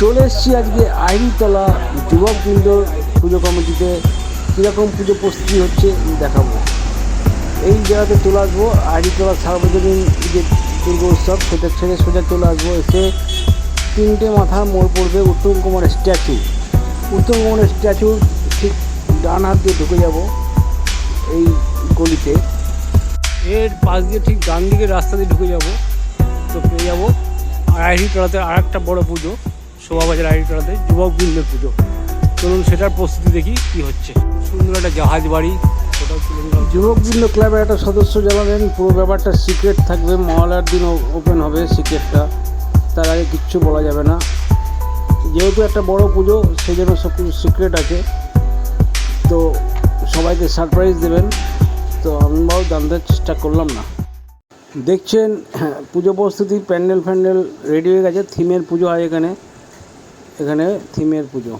এসছি আজকে আইরিতলা যুবক বৃন্দ পুজো কমিটিতে। কীরকম পুজো প্রস্তুতি হচ্ছে দেখাবো। এই জায়গাতে চলে আসব। আইরিতলা সার্বজনীন যে দুর্গা উৎসব, সেটা ছেড়ে সোজা চলে আসব। এসে তিনটে মাথা মোড় পড়বে উত্তম কুমারের স্ট্যাচু। উত্তম কুমারের স্ট্যাচু ঠিক ডান হাত দিয়ে ঢুকে যাব এই গলিতে। এর পাশ দিয়ে ঠিক ডান দিকে রাস্তা দিয়ে ঢুকে যাব। তো পেয়ে যাব। আইরিতলাতে আর একটা বড়ো পুজো। শোভাবাজার আইরিতলাতে যুবক বৃন্দের পুজো। চলুন সেটার প্রস্তুতি দেখি কি হচ্ছে। সুন্দর একটা জাহাজ বাড়ি ওটাও যুবক বৃন্দ ক্লাবের একটা সদস্য জানালেন পুরো ব্যাপারটা সিক্রেট থাকবে মহালয়ার দিন ওপেন হবে সিক্রেটটা তার আগে কিচ্ছু বলা যাবে না। যেহেতু একটা বড় পুজো সেই জন্য সব কিছু সিক্রেট আছে। তো সবাইকে সারপ্রাইজ দেবেন। তো আমরাও জানতে চেষ্টা করলাম না। দেখছেন হ্যাঁ, পুজো প্রস্তুতি প্যান্ডেল ফ্যান্ডেল রেডি হয়ে গেছে। থিমের পুজো হয় এখানে। এখানে থিমের পুজো।